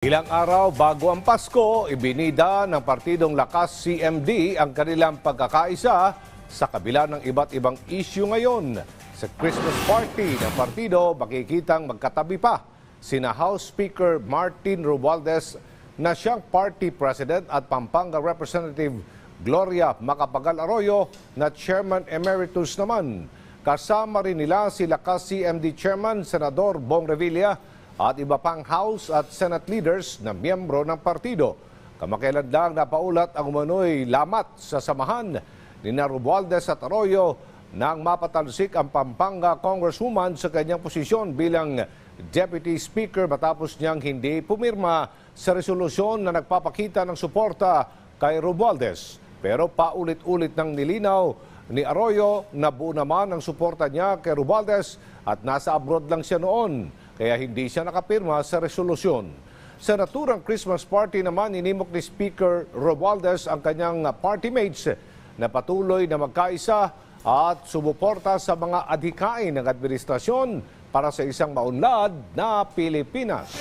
Ilang araw bago ang Pasko, ibinida ng Partidong Lakas CMD ang kanilang pagkakaisa sa kabila ng iba't ibang issue ngayon. Sa Christmas party ng partido, makikitang magkatabi pa sina House Speaker Martin Romualdez na siyang party president at Pampanga Representative Gloria Macapagal Arroyo na chairman emeritus naman. Kasama rin nila si Lakas CMD Chairman Senador Bong Revilla at iba pang House at Senate leaders na miyembro ng partido. Kamakailan lang napaulat ang umano'y lamat sa samahan ni na Romualdez at Arroyo nang mapatalsik ang Pampanga Congresswoman sa kanyang posisyon bilang Deputy Speaker matapos niyang hindi pumirma sa resolusyon na nagpapakita ng suporta kay Romualdez. Pero paulit-ulit nang nilinaw ni Arroyo na buo naman ang suporta niya kay Romualdez at nasa abroad lang siya noon kaya hindi siya nakapirma sa resolusyon. Sa naturang Christmas party naman, inimok ni Speaker Romualdez ang kanyang party mates na patuloy na magkaisa at sumuporta sa mga adhikain ng administrasyon para sa isang maunlad na Pilipinas.